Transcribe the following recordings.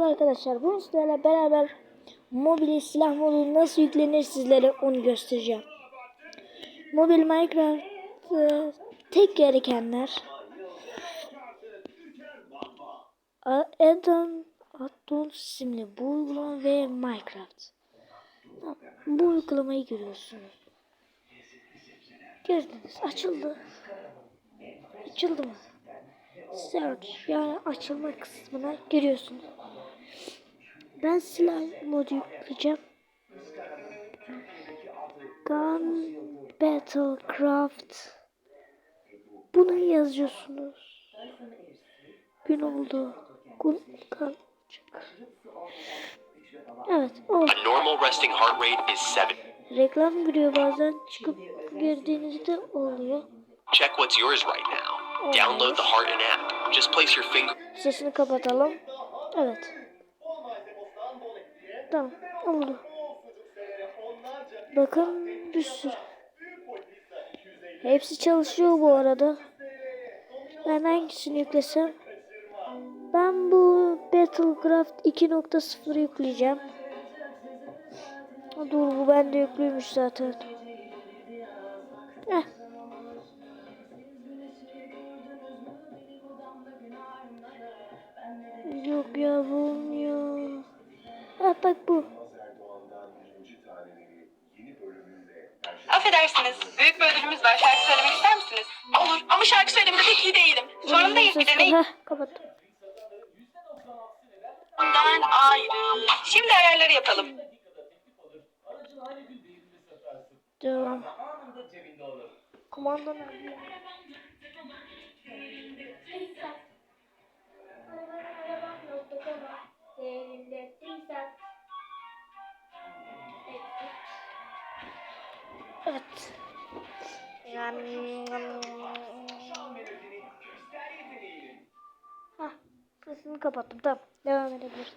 Merhaba arkadaşlar. Bugün sizlerle beraber mobil silah modu nasıl yüklenir sizlere onu göstereceğim. Mobil Minecraft e, tek gerekenler Addon Addon isimli bu uygulama ve Minecraft. Bu uygulamayı görüyorsunuz. Gördünüz açıldı. Açıldı mı? Search yani açılma kısmına giriyorsunuz. Ben silah modu yükleyeceğim. Gun Battlecraft. Bunu yazıyorsunuz. Gün oldu. Gun, gun. Evet o. A normal resting heart rate is 7. Reklam giriyor bazen çıkıp girdiğinizde oluyor. Check what's yours right now. Download the Heart and app. Just place your finger. Sesini kapatalım. Evet. Tamam oldu. Bakın bir sürü. Hepsi çalışıyor bu arada. Ben hangisini yüklesem? Ben bu Battlecraft 2.0 yükleyeceğim. Dur bu bende yüklüymüş zaten. Heh. Affedersiniz, büyük bir ödülümüz var. Şarkı söylemek ister misiniz? Olur ama şarkı söylemede pek iyi değilim. Sorun değil, bir deneyin. Heh kapattım. Bundan ayrı. Şimdi ayarları yapalım. Devam. Kumanda nerede? Hah, sesini kapattım. Tamam. Devam edebiliriz.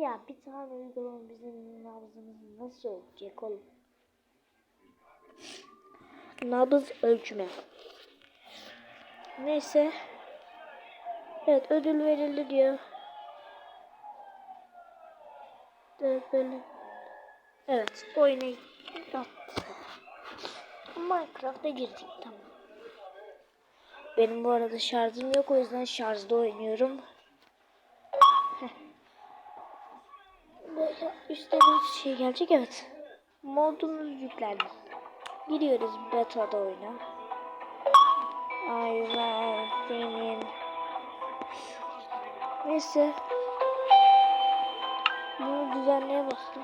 Ya bir tane uygulama bizim nabzımızı nasıl ölçecek oğlum? Nabız ölçme. Neyse. Evet ödül verildi diyor. Evet böyle. Evet oyuna. Minecraft'a girdik tamam. Benim bu arada şarjım yok o yüzden şarjda oynuyorum. Böyle üstte bir şey gelecek evet. Modumuz yüklendi. Giriyoruz beta'da oyuna. Ay ben senin. Neyse. Bunu düzenleye bastım.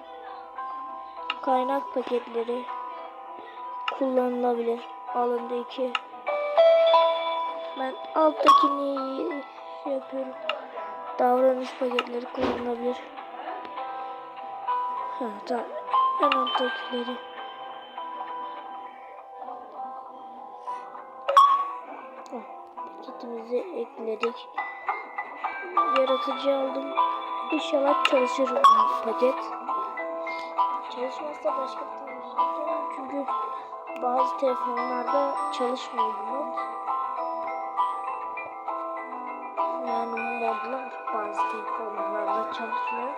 Kaynak paketleri kullanılabilir. Alında iki. Ben alttakini şey yapıyorum. Davranış paketleri kullanılabilir. Ha tamam. En alttakileri. Paketimizi ekledik. Yaratıcı aldım. İnşallah çalışır paket. Çalışmazsa başka bir tane. Çünkü bazı telefonlarda çalışmıyor bu. Yani modlar bazı telefonlarda çalışmıyor.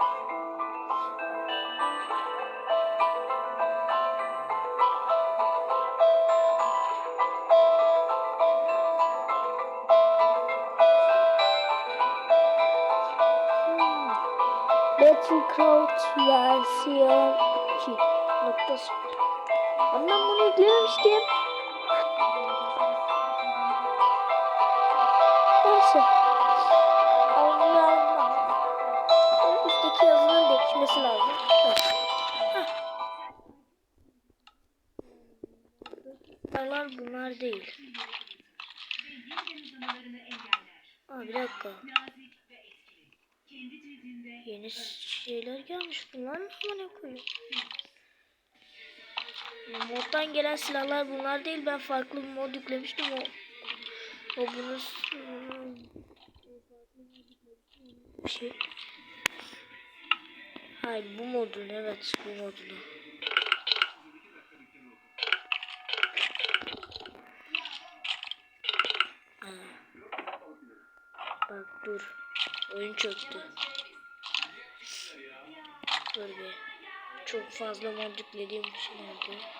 Battlecraft versiyon 2 noktası. Ama ben bunu yüklememiştim. Neyse. Allah'ım. O üstteki yazının değişmesi lazım. Bunlar bunlar değil. Aa, bir dakika. Yeni şeyler gelmiş. Bunlar ne koyuyor? Moddan gelen silahlar bunlar değil. Ben farklı bir mod yüklemiştim. O, o bunu şey. Hayır bu modun evet bu modunu. Ha. Bak dur. Oyun çöktü. Dur bir. Çok fazla mod yüklediğim için oldu.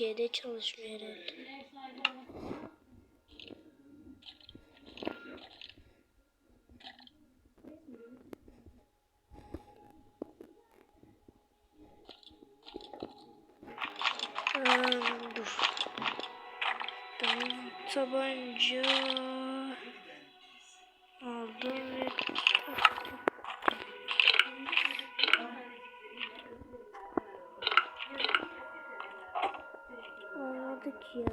AK'de çalışmıyor herhalde. Aa, dur. Tabanca aldım ve Almadık ya.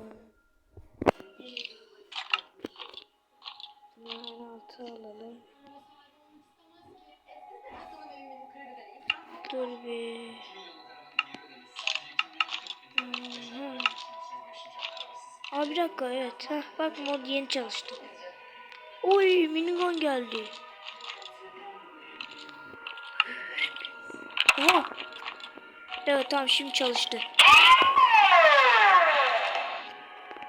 Bunları altı alalım. Dur bir. Aha. Aa bir dakika evet. Heh, bak mod yeni çalıştı. Oy minigun geldi. Oha. Evet tamam şimdi çalıştı.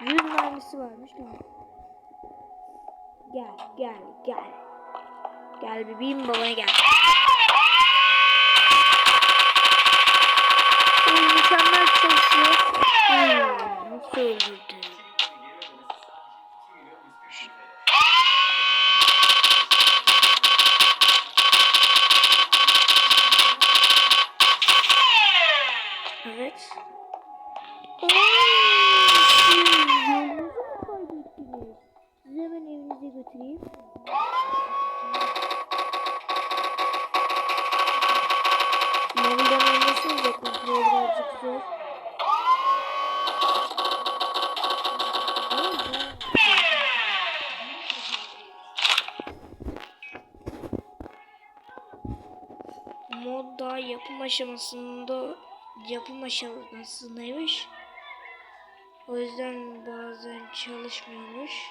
100 mermisi varmış tamam. Gel gel gel. Gel bebeğim babaya gel. Mükemmel çalışıyor. Hmm, nasıl öldürdü? Aşamasında yapım aşamasındaymış. O yüzden bazen çalışmıyormuş.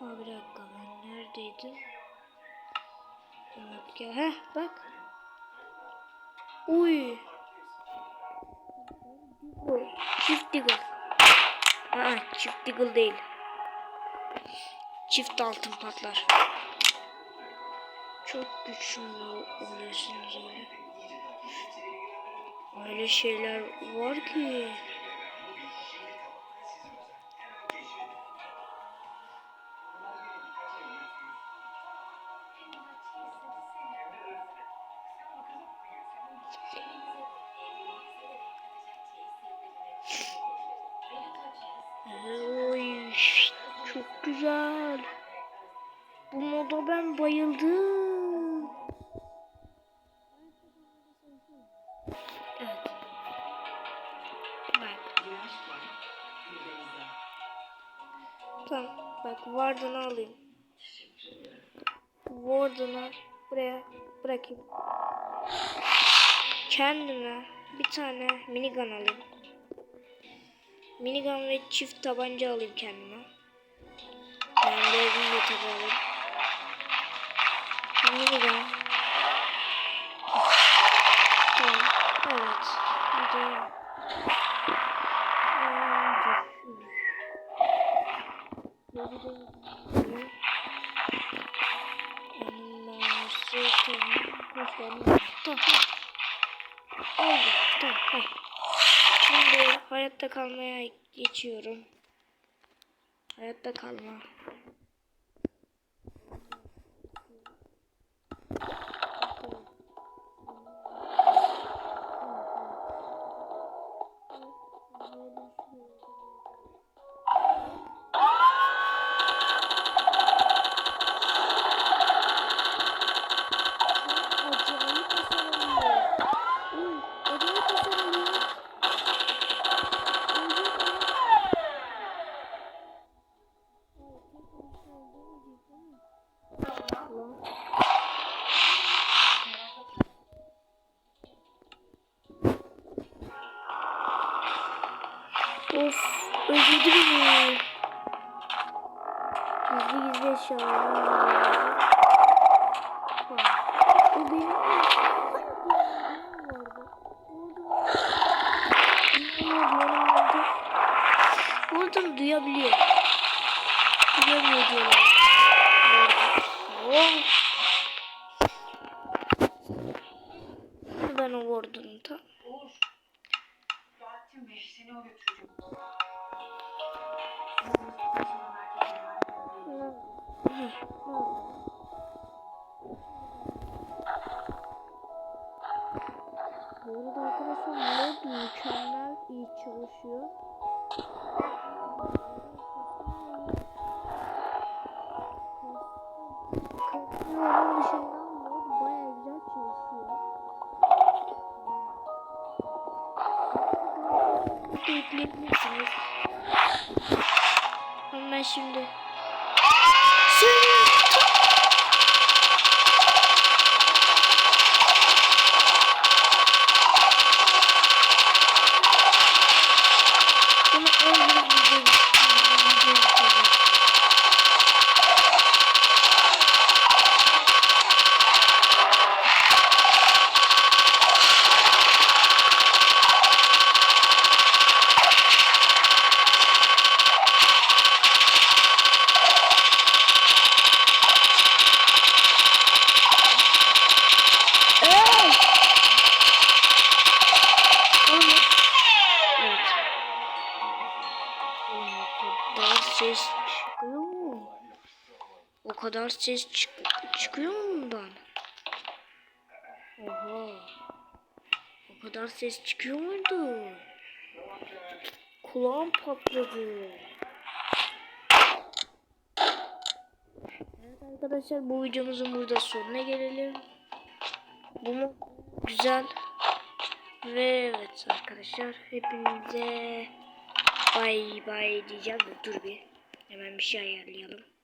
Ha bir dakika ben neredeydim? Evet gel. Heh bak. Uy. Diggle. Çift diggle. Aa çift diggle değil. Çift altın patlar. Çok güçlü oluyorsunuz öyle. Öyle şeyler var ki. Oy, çok güzel. Bu moda ben bayıldım. Bırakayım. Kendime bir tane minigun alayım. Minigun ve çift tabanca alayım kendime. Ben de evimi de tabi alayım. Minigun. Tamam. Evet. Bir de... Aa, Tamam. Hadi. Şimdi hayatta kalmaya geçiyorum. Hayatta kalma. Of öldürdü beni. Gizli gizli eşyalar. Bu benim Buradan duyabiliyor. Duyamıyor diyorlar. Oh. Arkadaşlar mod mükemmel iyi çalışıyor. Kadar ses çık çıkıyor mu bundan? Oha. O kadar ses çıkıyor muydu? Kulağım patladı. Evet arkadaşlar bu videomuzun burada sonuna gelelim. Bu mu güzel. Ve evet arkadaşlar hepinize bay bay diyeceğim dur bir. Hemen bir şey ayarlayalım.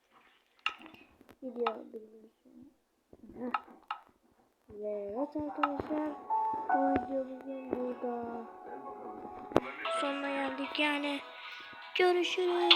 Video. Ve evet arkadaşlar bu videomuzun burada sonuna geldik yani. Görüşürüz.